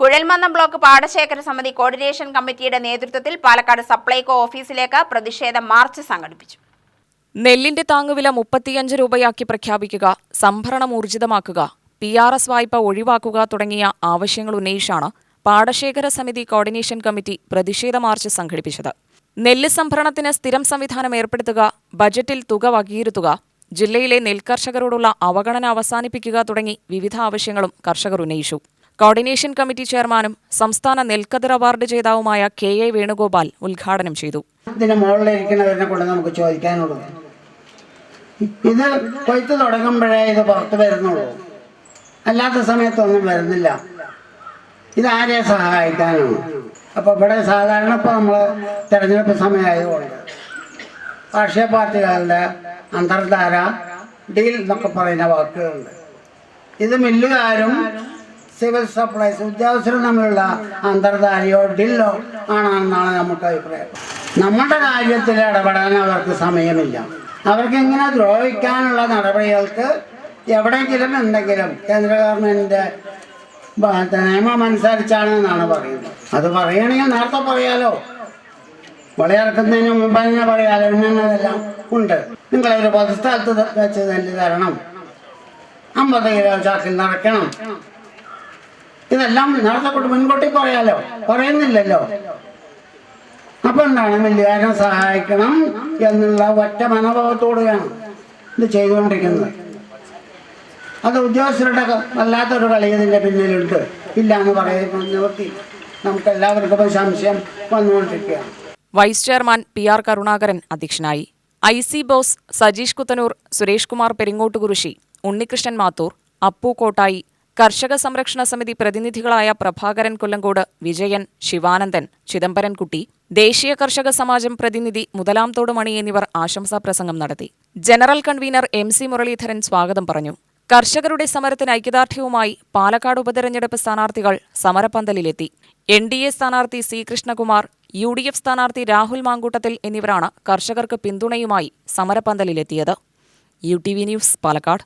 Kuzhalmannam block പാടശേഖര സമിതി coordination കമ്മിറ്റിയുടെ നേതൃത്വത്തിൽ പാലക്കാട് സപ്ലൈകോ ഓഫീസിലേക്ക് പ്രതിഷേധ മാർച്ച് സംഘടിപ്പിച്ചു. നെല്ലിന്റെ താങ്ങുവില മുപ്പത്തിയഞ്ച് രൂപയാക്കി പ്രഖ്യാപിക്കുക സംഭരണം ഊർജിതമാക്കുക പി ആർ എസ് വായ്പ ഒഴിവാക്കുക തുടങ്ങിയ ആവശ്യങ്ങൾ ഉന്നയിച്ചാണ് പാടശേഖര സമിതി കോർഡിനേഷൻ കമ്മിറ്റി പ്രതിഷേധ മാർച്ച് സംഘടിപ്പിച്ചത്. നെല്ല് സംഭരണത്തിന് സ്ഥിരം സംവിധാനം ഏർപ്പെടുത്തുക ബജറ്റിൽ തുക വകയിരുത്തുക ജില്ലയിലെ നെൽകർഷകരോടുള്ള അവഗണന അവസാനിപ്പിക്കുക തുടങ്ങി വിവിധ ആവശ്യങ്ങളും കർഷകർ ഉന്നയിച്ചു. കോർഡിനേഷൻ കമ്മിറ്റി ചെയർമാനും സംസ്ഥാന നെൽക്കതിർ അവാർഡ് ജേതാവുമായ കെ എ വേണുഗോപാൽ ഉദ്ഘാടനം ചെയ്തു. നമുക്ക് ഇത് കൊയ്ത്ത് തുടങ്ങുമ്പോഴേ ഇത് പുറത്ത് വരുന്നുള്ളൂ. അല്ലാത്ത സമയത്തൊന്നും വരുന്നില്ല. ഇത് ആരെ സഹായിക്കാനാണ്? അപ്പോൾ ഇവിടെ സാധാരണ ഇപ്പോൾ നമ്മൾ തിരഞ്ഞെടുപ്പ് സമയമായതുകൊണ്ട് രാഷ്ട്രീയ പാർട്ടികളുടെ അന്തർധാര ഡീൽ എന്നൊക്കെ പറയുന്ന വാക്കുകളുണ്ട്. ഇത് മില്ലുകാരും സിവിൽ സപ്ലൈസ് ഉദ്യോഗസ്ഥരും തമ്മിലുള്ള അന്തർധാരയോ ഡില്ലോ ആണെന്നാണ് നമുക്ക് അഭിപ്രായം. നമ്മുടെ കാര്യത്തിൽ ഇടപെടാൻ അവർക്ക് സമയമില്ല. അവർക്ക് ഇങ്ങനെ ദ്രോഹിക്കാനുള്ള നടപടികൾക്ക് എവിടെയെങ്കിലും എന്തെങ്കിലും കേന്ദ്ര ഗവൺമെന്റിന്റെ നിയമം അനുസരിച്ചാണ് എന്നാണ് പറയുന്നത്. അത് പറയുകയാണെങ്കിൽ നേരത്തെ പറയാലോ. വളയിറക്കുന്നതിന് മുമ്പ് തന്നെ പറയാലോ. ഇന്നതെല്ലാം ഉണ്ട്. നിങ്ങളൊരു പൊതുസ്ഥലത്ത് വെച്ച് തന്നെ തരണം. അമ്പത് കിലോ ചാക്കിൽ നിറയ്ക്കണം. ഇതെല്ലാം നേരത്തെ കൊണ്ട് മുൻകൂട്ടി പറയാലോ? പറയുന്നില്ലല്ലോ. അപ്പൊ എന്താണ് മില്ലുകാരനെ സഹായിക്കണം എന്നുള്ള ഒറ്റ മനോഭാവത്തോടെയാണ് ഇത് ചെയ്തുകൊണ്ടിരിക്കുന്നത്. അത് ഉദ്യോഗസ്ഥരുടെ വല്ലാത്തൊരു കളി ഇതിന്റെ പിന്നിലുണ്ട്. ഇല്ല എന്ന് പറയുന്ന നമുക്ക് എല്ലാവർക്കും സംശയം വന്നുകൊണ്ടിരിക്കുകയാണ്. Vice chairman P R Karunakaran അധ്യക്ഷനായി. ഐ സി ബോസ് സജീഷ് കുത്തനൂർ സുരേഷ് കുമാർ പെരിങ്ങോട്ടുകുറിശി ഉണ്ണികൃഷ്ണൻ മാത്തൂർ അപ്പു കോട്ടായി കർഷക സംരക്ഷണ സമിതി പ്രതിനിധികളായ പ്രഭാകരൻ കൊല്ലങ്കോട് വിജയൻ ശിവാനന്ദൻ ചിദംബരൻകുട്ടി ദേശീയ കർഷക സമാജം പ്രതിനിധി മുതലാംതോട് മണി എന്നിവർ ആശംസാ പ്രസംഗം നടത്തി. General convener M C Muraleedharan സ്വാഗതം പറഞ്ഞു. കർഷകരുടെ സമരത്തിന് ഐക്യദാർഢ്യവുമായി പാലക്കാട് ഉപതെരഞ്ഞെടുപ്പ് സ്ഥാനാർത്ഥികൾ സമരപന്തലിലെത്തി. എൻ ഡി എ സ്ഥാനാർത്ഥി C Krishnakumar U D F സ്ഥാനാർത്ഥി രാഹുൽ മാങ്കൂട്ടത്തിൽ എന്നിവരാണ് കർഷകർക്ക് പിന്തുണയുമായി സമരപന്തലിലെത്തിയത്. U T V news Palakkad.